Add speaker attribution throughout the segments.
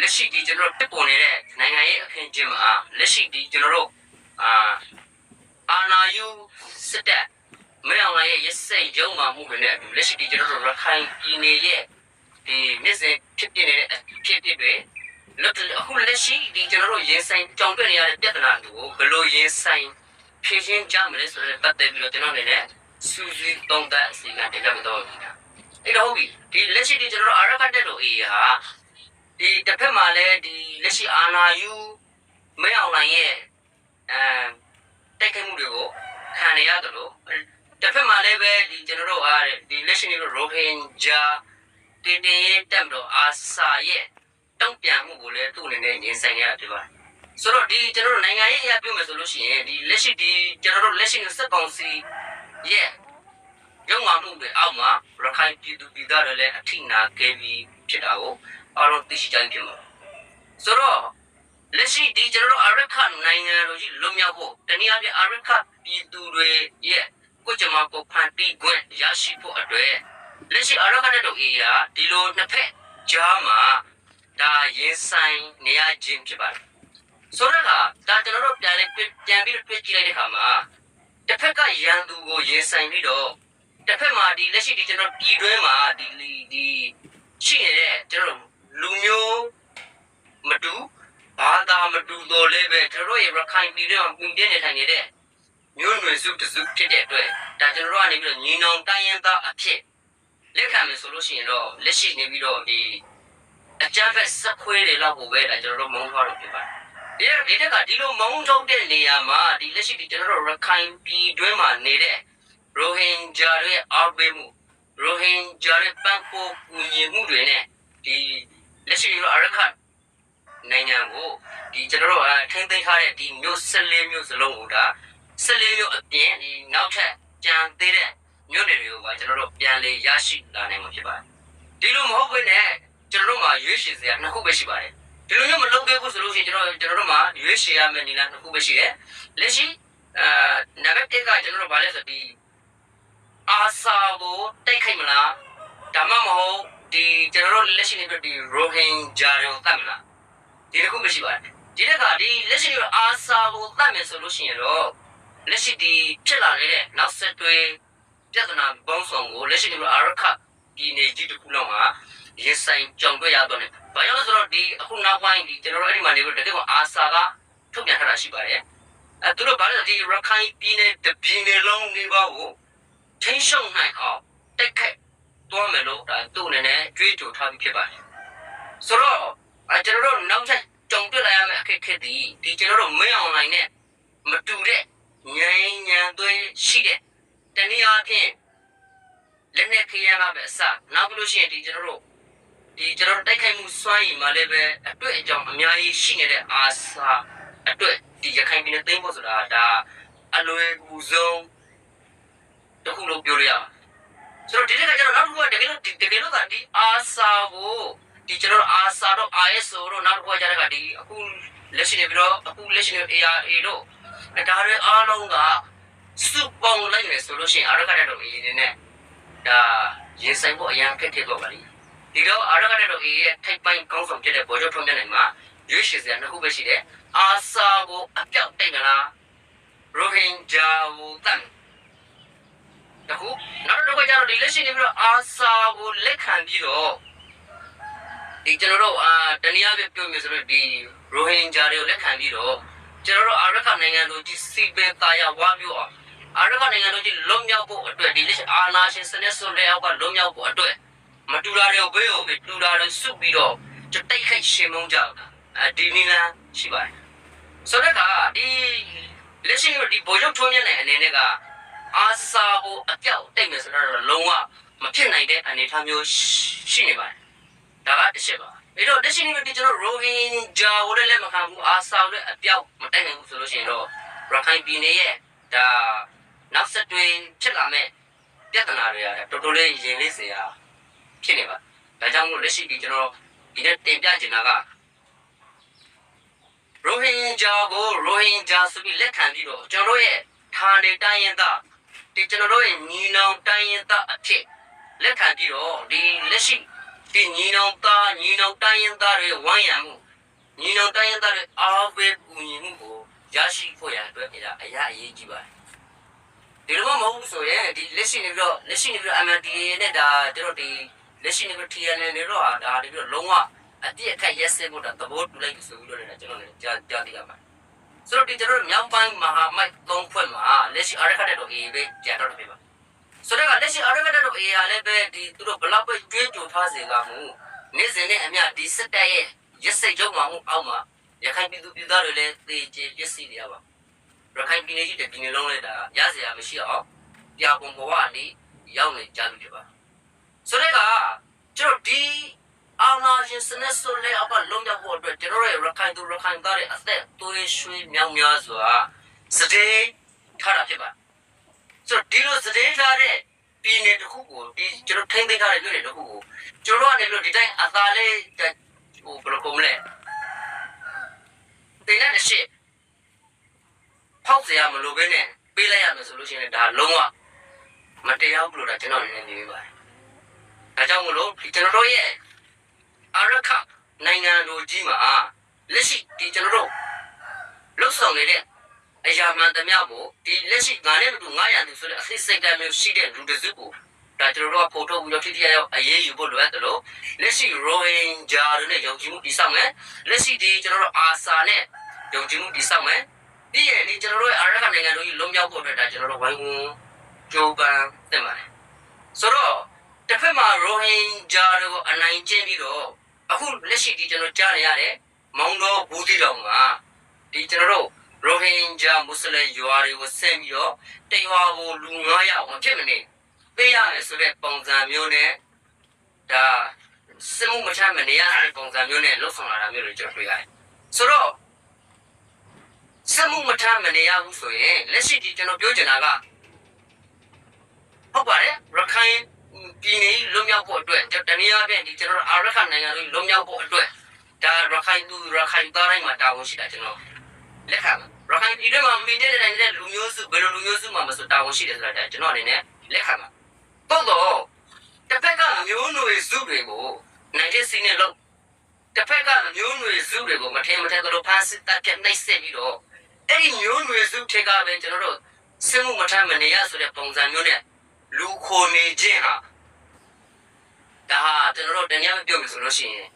Speaker 1: လက်ရှိဒီကျွန်တော်တို့တက်ပေါ်နေတဲ့နိုင်ငံရေးအခင်းချင်းမှာလက်ရှိဒီကျွန်တော်တို့အာအာနာယူစစ်တပ်မဲအောင်ရဲ့ရစက်ရုံမှာမှုတွေနဲ့အတူလက်ရှိဒီကျွန်တော်တို့ရခိုင်ပြည်နယ်ရဲ့ဒီမြစ်စင်ဖြစ်ပြနေတဲ့ဖြစ်ဖြစ်တွေလက်အခုလက်ရှိဒီကျွန်တော်တို့ရင်ဆိုင်ကြောင်တွေ့နေရတဲ့ပြဿနာတွေကိုဘယ်လိုရင်ဆိုင်ဖြေရှင်းကြမလဲဆိုတဲ့ပတ်သက်ပြီးတော့ကျွန်တော်အနေနဲ့စူးစီးသုံးသပ်အစီအမံတင်ပြမတော်ဘူးအဲ့တော့ဟုတ်ပြီဒီလက်ရှိဒီကျွန်တော်တို့အာရကတက်လို့အေးဟာ ဒီတစ်ဖက်မှာလည်းဒီလက်ရှိအာဏာယူမဲအောင်လိုင်းရဲ့အဲတိုက်ခိုက်မှုတွေကိုခံရရတယ်လို့တစ်ဖက်မှာလည်းပဲဒီကျွန်တော်တို့အားဒီလက်ရှိနေလို့ရိုဟင်ဂျာတင်တင်ရဲ့တက်မလို့အာဆာရဲ့တုံ့ပြန်မှုကိုလည်းသူ့အနေနဲ့ရင်ဆိုင်ရတဲ့ပါဆိုတော့ဒီကျွန်တော်တို့နိုင်ငံရေးအရာပြောမယ်ဆိုလို့ရှိရင်ဒီလက်ရှိဒီကျွန်တော်တို့လက်ရှိစက်ကောင်စီရဲ့ရုံမှမှုတွေအောက်မှာရခိုင်ပြည်သူပြည်သားတွေလည်းအထိနာခဲ့ပြီးဖြစ်တာကို အားလုံးသိရှိကြဖြစ်မှာဆိုတော့လက်ရှိဒီကျွန်တော်တို့အာရခနိုင်ငံတို့ကြီးလွတ်မြောက်ဖို့တနည်းအားဖြင့်အာရခပြည်သူတွေရဲ့ကိုယ်ကြမ္မာကိုဖန်တီးခွင့်ရရှိဖို့အတွက်လက်ရှိအာရခတဲ့တို့အေးရာဒီလိုနှစ်ဖက်ကြားမှာဒါရင်ဆိုင်နေရခြင်းဖြစ်ပါတယ်ဆိုတော့ကဒါကျွန်တော်တို့ပြန်လေးပြန်ပြီးတွေ့ကြည့်လိုက်တဲ့အခါမှာတစ်ဖက်ကရန်သူကိုရင်ဆိုင်ပြီးတော့တစ်ဖက်မှာဒီလက်ရှိဒီကျွန်တော်ပြည်တွင်းမှာဒီဒီရှိနေတဲ့ကျွန်တော် လူမျိုးမတူဘာသာမတူတော့လည်းပဲကျွန်တော်ရဲ့ရခိုင်ပြည်ထဲမှာပုံပြနေထိုင်နေတဲ့မျိုးနွယ်စုတစုဖြစ်တဲ့အတွက်ဒါကျွန်တော်တို့ကနေပြီးတော့ညီနောင်တိုင်းရင်းသားအဖြစ်လက်ခံမယ်ဆိုလို့ရှိရင်တော့လက်ရှိနေပြီးတော့ဒီအကြမ်းဖက်စက်ခွေးတွေလောက်ကိုပဲဒါကျွန်တော်တို့မုန်းထားလို့ဖြစ်ပါတယ်ဒီဒီတက်ကဒီလိုမုန်းထုတ်တဲ့နေရာမှာဒီလက်ရှိဒီကျွန်တော်တို့ရခိုင်ပြည်တွင်းမှာနေတဲ့ရိုဟင်ဂျာတွေအားပေးမှုရိုဟင်ဂျာတွေပန်းပိုးကူညီမှုတွေနဲ့ဒီ လက်ရှိတော့အရခတ်နိုင်ငံကိုဒီကျွန်တော်တို့အထိမ့်သိမ်းထားတဲ့ဒီမျိုး14မျိုးစလုံးကိုဒါ14မျိုးအပြင်ဒီနောက်ထပ်ကြံသေးတဲ့မျိုးနယ်တွေကိုပါကျွန်တော်တို့ပြန်လေရရှိလာနိုင်မှာဖြစ်ပါတယ်ဒီလိုမဟုတ်ဘဲနဲ့ကျွန်တော်တို့မှာရွေးချယ်စရာနှစ်ခုပဲရှိပါတယ်ဒီလိုမျိုးမလုပ်ခဲ့ဘူးဆိုလို့ရှိရင်ကျွန်တော်ကျွန်တော်တို့မှာရွေးချယ်ရမယ့်နည်းလမ်းနှစ်ခုပဲရှိတယ်လက်ရှိအာနံပါတ်1ကကျွန်တော်တို့ဗာလဲဆိုဒီအာဆာကိုတိုက်ခိုက်မလားဒါမှမဟုတ် ဒီကျွန်တော်တို့လက်ရှိနေပြီးဒီရိုဟင်ဂျာတွေကိုတတ်မလားဒီတစ်ခုမရှိပါဘူးဒီတက်ကဒီလက်ရှိနေအာဆာကိုတတ်မယ်ဆိုလို့ရှိရင်တော့လက်ရှိဒီဖြစ်လာနေတဲ့နောက်ဆက်တွဲပြဿနာပေါင်းစုံကိုလက်ရှိနေပြီးအာရခပြည်နယ်ကြီးတစ်ခုလုံးမှာရင်ဆိုင်ကြုံတွေ့ရတော့တယ်ဘာကြောင့်လဲဆိုတော့ဒီအခုနောက်ပိုင်းဒီကျွန်တော်တို့အဲ့ဒီမှာနေပြီးတကယ်ကအာဆာကထုတ်ပြန်ထားတာရှိပါတယ်အဲသူတို့ဘာလဲဒီရခိုင်ပြည်နယ်တပြည်နယ်လုံးနေပါကိုထိန်းချုပ်နိုင်အောင်တိုက်ခတ် သွားမယ်လို့ဒါသူ့အနေနဲ့ကြွေးကြော်ထားပြီးဖြစ်ပါတယ်ဆိုတော့အဲကျွန်တော်တို့နောက်ထပ်ကြုံတွေ့လာရမယ့်အခက်အခဲဒီဒီကျွန်တော်တို့မင်းအွန်လိုင်းနဲ့မတူတဲ့ဉာဏ်ဉာဏ်သွေးရှိတဲ့တနည်းအားဖြင့်လက်နဲ့ခရမ်းကပဲအစနောက်ပြီးလို့ရှိရင်ဒီကျွန်တော်တို့ဒီကျွန်တော်တို့တိုက်ခိုက်မှုစွမ်းရည်မှာလည်းပဲအတွေ့အကြုံအများကြီးရှိနေတဲ့အာစာအတွေ့ဒီရခိုင်ပြည်နယ်သိမ်းဖို့ဆိုတာဒါအလွယ်ကူဆုံးတစ်ခုလို့ပြောလို့ရပါတယ် ဆိုတော့ဒီတစ်ခါကျတော့နောက်တစ်ခုကတကယ်လို့ဒီတကယ်လို့ကဒီအာဆာကိုဒီကျွန်တော်တို့အာဆာတို့ ISO တို့နောက်တစ်ခုကကျတော့ကဒီအခုလက်ရှိနေပြီးတော့အခုလက်ရှိနေ ARA တို့အဲဒါတွေအားလုံးကစုပေါင်းလိုက်နေဆိုလို့ရှိရင်အရကတဲ့တို့အေးနေနဲ့ဒါရင်ဆိုင်ဖို့အရင်ခက်ခဲတော့ပါလိမ့်ဒီတော့အရကတဲ့တို့အေးရဲ့ထိုက်ပိုင်းကောင်းဆောင်ဖြစ်တဲ့ဘော်ကျော်ထုံးမြတ်နိုင်မှာရွေးရှိစရာနှစ်ခုပဲရှိတယ်အာဆာကိုအပြောက်တိတ်မလားရိုဟင်ဂျာကိုတန် တခုနောက်တစ်ခုကျတော့ဒီလက်ရှိနေပြီးတော့အာဆာကိုလက်ခံပြီးတော့ဒီကျွန်တော်တို့အာတနည်းအားဖြင့်ပြောမျိုးဆိုတော့ဒီရိုဟင်ဂျာတွေကိုလက်ခံပြီးတော့ကျွန်တော်တို့အာရခနိုင်ငံတို့ကြီးစီပင်တာယာဝါမျိုးအောင်အာရခနိုင်ငံတို့ကြီးလွတ်မြောက်ဖို့အတွက်ဒီလက်ရှိအာနာရှင်စနစ်ဆိုတဲ့အောက်ကလွတ်မြောက်ဖို့အတွက်မတူတာတွေကိုဘေးကိုတူတာတွေစုပြီးတော့တိတ်ခိတ်ရှင်မုံကြတာအဲဒီနည်းလမ်းရှိပါတယ်ဆိုတော့ကဒီလက်ရှိဒီဘိုးချုပ်ထွန်းမြတ်တဲ့အနေနဲ့က အာဆာကိုအပြောက်တိတ်မယ်ဆိုတော့လုံးဝမဖြစ်နိုင်တဲ့အနေအထားမျိုးရှိနေပါတယ်။ဒါကတစ်ချက်ပါ။ပြီးတော့လက်ရှိနေဒီကျွန်တော်ရိုဟင်ဂျာကိုလည်းလက်မခံဘူးအာဆာကိုလည်းအပြောက်မတိုက်နိုင်ဘူးဆိုလို့ရှိရင်တော့ရခိုင်ပြည်နယ်ရဲ့ဒါနောက်ဆက်တွဲဖြစ်လာမဲ့ပြဿနာတွေကတော်တော်လေးရင်လေးစရာဖြစ်နေပါ။ဒါကြောင့်မို့လက်ရှိဒီကျွန်တော်ဒီနေ့တင်ပြချင်တာကရိုဟင်ဂျာကိုရိုဟင်ဂျာဆိုပြီးလက်ခံပြီးတော့ကျွန်တော်ရဲ့ဌာနေတိုင်းရင်းသား ဒီကျွန်တော်တို့ရဲ့ညီနောင်တိုင်းရင်းသားအဖြစ်လက်ခံပြီးတော့ဒီလက်ရှိဒီဒီညီနောင်သားညီနောင်တိုင်းရင်းသားတွေဝိုင်းရံမှုညီနောင်တိုင်းရင်းသားတွေအားပေးကူညီမှုကိုရရှိဖို့ရအတွက်အရာအရာအရေးကြီးပါတယ်ဒီလိုမှမဟုတ်ဘူးဆိုရင်ဒီလက်ရှိနေပြီးတော့လက်ရှိနေပြီးတော့ MNDA နဲ့ဒါတို့ဒီလက်ရှိနေပြီး TNL တွေတော့ဒါတပြီးတော့လုံးဝအပြည့်အခက်ရက်စက်ဖို့ဒါသဘောတူလိုက်ဆိုပြီးတော့လည်းကျွန်တော်လည်းကြားကြားသိရပါတယ် ဆိုတော့ဒီကျွန်တော်မြောက်ပိုင်းမဟာမိုက်၃ဖွဲ့မှာလက်ရှိအရခတဲ့တော့ AA ပဲကြားတော့တယ်ပါဆိုတော့လက်ရှိအရခတဲ့တော့ AA လည်းပဲဒီသူတို့ဘလောက်ပဲကျွေးကြိုထားစေကမူနေ့စဉ်နဲ့အမျှဒီစစ်တပ်ရဲ့ရက်စက်ကြုံမှမှုအောက်မှာရခိုင်ပြည်သူပြည်သားတွေလည်းသေကျေပျက်စီးနေရပါရခိုင်ပြည်နယ်ကြီးတဲ့ပြည်နယ်လုံးလည်းဒါရစရာမရှိအောင်ပြပုံဘဝလေးရောက်နေကြပြီဖြစ်ပါဆိုတော့ကကျွန်တော်ဒီ အာနာရှင်စနစ်ဆိုလေအပလုံးရဖို့အတွက်ကျွန်တော်ရဲ့ရခိုင်သူရခိုင်သားရဲ့အသက်သွေးရွှေမြောင်များစွာစတဲ့ထားတာဖြစ်ပါဆိုတော့ဒီလိုစတဲ့ထားတဲ့ပြည်နယ်တစ်ခုကိုဒီကျွန်တော်ထိမ့်သိမ်းထားတဲ့မြို့နယ်တစ်ခုကိုကျွန်တော်ကနေပြီးတော့ဒီတိုင်းအသာလေးဟိုဘယ်လိုကောမလဲတင်တဲ့ရှစ်ဖောက်เสียမလို့ပဲနဲ့ပေးလိုက်ရမယ်ဆိုလို့ရှိရင်ဒါလုံးဝမတရားဘူးလို့ဒါကျွန်တော်လည်းနေနေပါတယ်ဒါကြောင့်မလို့ကျွန်တော်တို့ရဲ့ အာရခနိုင်ငံတော်ကြီးမှာလက်ရှိဒီကျွန်တော်တို့လှုပ်ဆောင်နေတဲ့အရာမှန်သမျှကိုဒီလက်ရှိငါနဲ့တူ900တူဆိုတဲ့အသိစိတ်ဓာတ်မျိုးရှိတဲ့လူတစ်စုကိုဒါကျွန်တော်တို့ကဖော်ထုတ်ပြီးတော့ထိထိရောက်အရေးယူဖို့လိုအပ်တယ်လို့လက်ရှိရိုဟင်ဂျာတွေနဲ့ယုံကြည်မှုတည်ဆောက်မယ်လက်ရှိဒီကျွန်တော်တို့အာဆာနဲ့ယုံကြည်မှုတည်ဆောက်မယ်ပြီးရင်ဒီကျွန်တော်တို့ရဲ့အာရခနိုင်ငံတော်ကြီးလုံးမြောက်ဖို့အတွက်ဒါကျွန်တော်တို့ဝိုင်းဝန်းကြိုးပမ်းတင်ပါတယ်ဆိုတော့တစ်ဖက်မှာရိုဟင်ဂျာတွေကိုအနိုင်ကျင့်ပြီးတော့ အခုလက်ရှိဒီကျွန်တော်ကြားနေရတဲ့မောင်တော်ဘူးတီတော်မှာဒီကျွန်တော်တို့ရိုဟင်ဂျာမွတ်စလင်ရွာတွေကိုဆင်းပြီးတော့တရွာကိုလူ900အောင်ဖြစ်မနေပေးရမယ်ဆိုတဲ့ပုံစံမျိုးနဲ့ဒါစမှုမချမနေရတဲ့ပုံစံမျိုးနဲ့လှုပ်ဆောင်လာတာမျိုးတွေကျွန်တော်တွေ့ရတယ်ဆိုတော့စမှုမထမနေရဘူးဆိုရင်လက်ရှိဒီကျွန်တော်ပြောချင်တာကဟုတ်ပါတယ်ရခိုင် ပြည်နယ်လွတ်မြောက်ဖို့အတွက်တနည်းအားဖြင့်ဒီကျွန်တော်အာရခနိုင်ငံလေးလွတ်မြောက်ဖို့အတွက်ဒါရခိုင်သူရခိုင်သားတိုင်းမှာတာဝန်ရှိတာကျွန်တော်လက်ခံရခိုင်ပြည်ထဲမှာမိတဲ့တိုင်းတဲ့လူမျိုးစုဘယ်လိုလူမျိုးစုမှမဆိုတာဝန်ရှိတယ်ဆိုတာကျွန်တော်အနေနဲ့လက်ခံပါတော့တော့တစ်ဖက်ကမျိုးနွယ်စုတွေကိုနိုင်တဲ့စီနဲ့လို့တစ်ဖက်ကမျိုးနွယ်စုတွေကိုမထင်မထင်ကတော့ဖန်စစ်တပ်ကနှိပ်စက်ပြီးတော့အဲ့ဒီမျိုးနွယ်စုထက်ကပဲကျွန်တော်တို့စစ်မှုမထမ်းမနေရဆိုတဲ့ပုံစံမျိုးနဲ့ လူခိုနေခြင်းဟာဒါဟာကျွန်တော်တို့တကယ်မပြောလို့ဆိုလို့ရှိရင်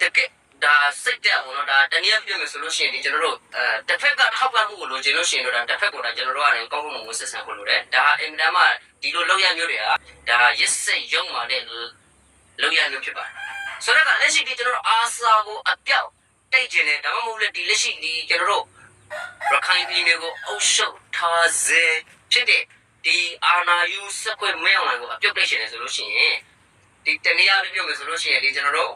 Speaker 1: တကယ်ဒါစိတ်တက်အောင်တော့ဒါတနည်းပြောမယ်ဆိုလို့ရှိရင်ဒီကျွန်တော်တို့အဲတစ်ဖက်ကထောက်ပံ့မှုကိုလိုချင်လို့ရှိရင်တော့ဒါတစ်ဖက်ကဒါကျွန်တော်တို့ကနေကောင်းကောင်းမွန်မွန်ဆက်ဆံဖို့လိုတယ်ဒါအင်မတန်မှဒီလိုလောက်ရမျိုးတွေကဒါရစ်စိတ်ရုံမာတဲ့လောက်ရမျိုးဖြစ်ပါတယ်ဆိုတော့လက်ရှိဒီကျွန်တော်တို့အာစာကိုအပြောက်တိတ်ကျင်တယ်ဒါမှမဟုတ်လေဒီလက်ရှိဒီကျွန်တော်တို့ရခိုင်ပြည်နယ်ကိုအုပ်ချုပ်ထားစေ ဖြစ်တဲ့ဒီအာနာယူစက်ခွဲမဲအောင်ကိုအပြုတ်တိတ်ရှင်တယ်ဆိုလို့ရှိရင်ဒီတနည်းအားဖြင့်ပြောမယ်ဆိုလို့ရှိရင်ဒီကျွန်တော်တို့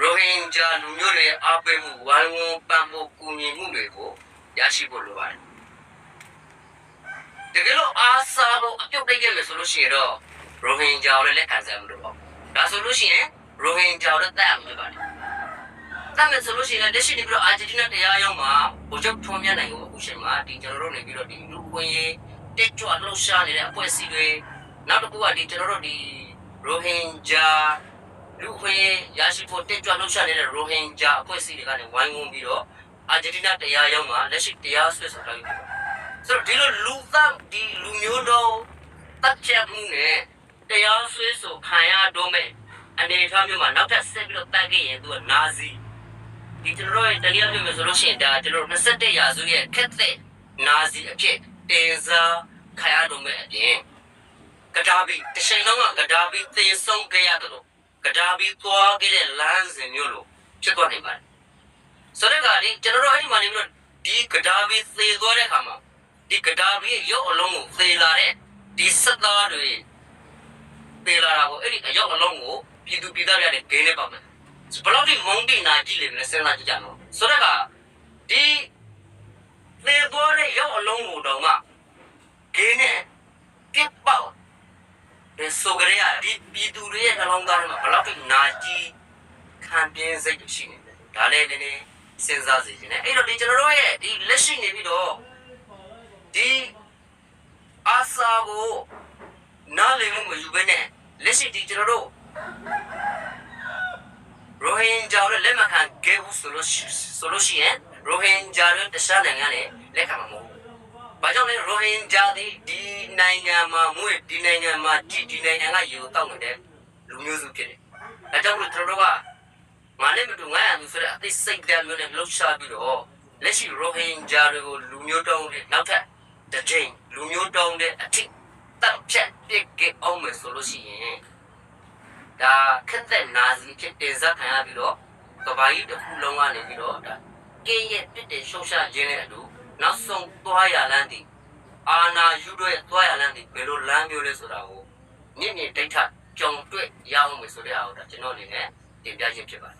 Speaker 1: ရိုဟင်ဂျာလူမျိုးတွေအားပေးမှုဝိုင်းဝန်းပံ့ပိုးကူညီမှုတွေကိုရရှိဖို့လိုပါတယ်တကယ်လို့အာဆာကိုအပြုတ်တိတ်ခဲ့မယ်ဆိုလို့ရှိရင်တော့ရိုဟင်ဂျာကိုလည်းလက်ခံစရာမလိုပါဘူးဒါဆိုလို့ရှိရင်ရိုဟင်ဂျာကိုလည်းတတ်ရမှာပါတယ် တတ်မယ်ဆိုလို့ရှိရင်လက်ရှိနေပြီးတော့အာဂျင်တီးနားတရားရုံးမှာဘိုလ်ချုပ်ထွန်းမြတ်နိုင်ကိုအခုချိန်မှာဒီကျွန်တော်တို့နေပြီးတော့ဒီလူခွင့်ရေးတက်ကြွလှုပ်ရှားနေတဲ့အဖွဲ့အစည်းတွေနောက်တစ်ခုကဒီကျွန်တော်တို့ဒီရိုဟင်ဂျာလူခွင့်ရရှိဖို့တက်ကြွလှုပ်ရှားနေတဲ့ရိုဟင်ဂျာအဖွဲ့အစည်းတွေကနေဝိုင်းဝန်းပြီးတော့အာဂျင်တီးနားတရားရုံးမှာလက်ရှိတရားစွဲဆိုလိုက်ပြီဆိုတော့ဒီလိုလူသားဒီလူမျိုးတော်တက်ချက်မှုနဲ့တရားစွဲဆိုခံရတော့မဲ့အနေအထားမျိုးမှာနောက်ထပ်ဆက်ပြီးတော့တက်ခဲ့ရင်သူကနာဇီ ဒီကျွန်တော်တို့ရဲ့တရားမျိုးဆိုလို့ရှိရင်ဒါကျွန်တော်တို့21ရာစုရဲ့ခက်တဲ့နာဇီအဖြစ်တင်စားခံရတော့မဲ့အပြင်ကဒါဘီတချိန်လုံးကကဒါဘီသေဆုံးခဲ့ရတယ်လို့ကဒါဘီသွားခဲ့တဲ့လမ်းစဉ်မျိုးလို့ဖြစ်သွားနိုင်ပါတယ်ဆိုတော့ကဒီကျွန်တော်တို့အဲ့ဒီမှာနေပြီးတော့ဒီကဒါဘီသေသွားတဲ့အခါမှာဒီကဒါဘီရဲ့ရုပ်အလုံးကိုသေလာတဲ့ဒီစက်သားတွေသေလာတာကိုအဲ့ဒီအရုပ်အလုံးကိုပြည်သူပြည်သားတွေနဲ့ဂိမ်းနေပါမယ် ဘယ်လောက်ဒီမုံတိနာကြည့်လေမလဲစဉ်းစားကြည့်ကြတော့ဆိုတော့ကဒီသေသွားတဲ့ရုပ်အလုံးကိုတော့မှဂိမ်းနဲ့ပြစ်ပေါက်ဒီဆိုကြရဒီပြည်သူတွေရဲ့နှလုံးသားထဲမှာဘယ်လောက်ဒီနာကြီးခံပြင်းစိတ်ရှိနေတယ်ဒါလည်းနည်းနည်းစဉ်းစားစီခြင်းနဲ့အဲ့တော့ဒီကျွန်တော်တို့ရဲ့ဒီလက်ရှိနေပြီးတော့ဒီအာစာကိုနားလည်မှုမယူဘဲနဲ့လက်ရှိဒီကျွန်တော်တို့ ရိုဟင်ဂျာတွေလက်မခံခဲ့ဘူးဆိုလို့ရှိဆိုလို့ရှိရင်ရိုဟင်ဂျာတွေတခြားနိုင်ငံနဲ့လက်ခံမှာမဟုတ်ဘူး။ဘာကြောင့်လဲရိုဟင်ဂျာဒီဒီနိုင်ငံမှာမွေးဒီနိုင်ငံမှာဒီဒီနိုင်ငံကရေကိုတောက်နေတဲ့လူမျိုးစုဖြစ်တယ်။အဲကြောင့်မို့ကျွန်တော်တို့ကငါနဲ့မတူငါရမှုဆိုတဲ့အသိစိတ်ဓာတ်မျိုးနဲ့လှုပ်ရှားပြီးတော့လက်ရှိရိုဟင်ဂျာတွေကိုလူမျိုးတောင်းတဲ့နောက်ထပ်တစ်ချိန်လူမျိုးတောင်းတဲ့အထိတပ်ဖြတ်ပစ်ကြအောင်မယ်ဆိုလို့ရှိရင် ဒါခက်တဲ့နာဇီဖြစ်တင်ဆက်ခံရပြီးတော့ကဘာကြီးတစ်ခုလုံးကနေပြီးတော့ဒါကင်းရဲ့ပြစ်တဲ့ရှုံရှာခြင်းနဲ့အတူနောက်ဆုံးသွားရလန်းတည်အာနာယူတို့ရဲ့သွားရလန်းတည်ဘယ်လိုလမ်းမျိုးလဲဆိုတာကိုမြင့်မြင့်တိတ်ထကြုံတွေ့ရအောင်မယ်ဆိုတဲ့အားကိုဒါကျွန်တော်အနေနဲ့တင်ပြခြင်းဖြစ်ပါတယ်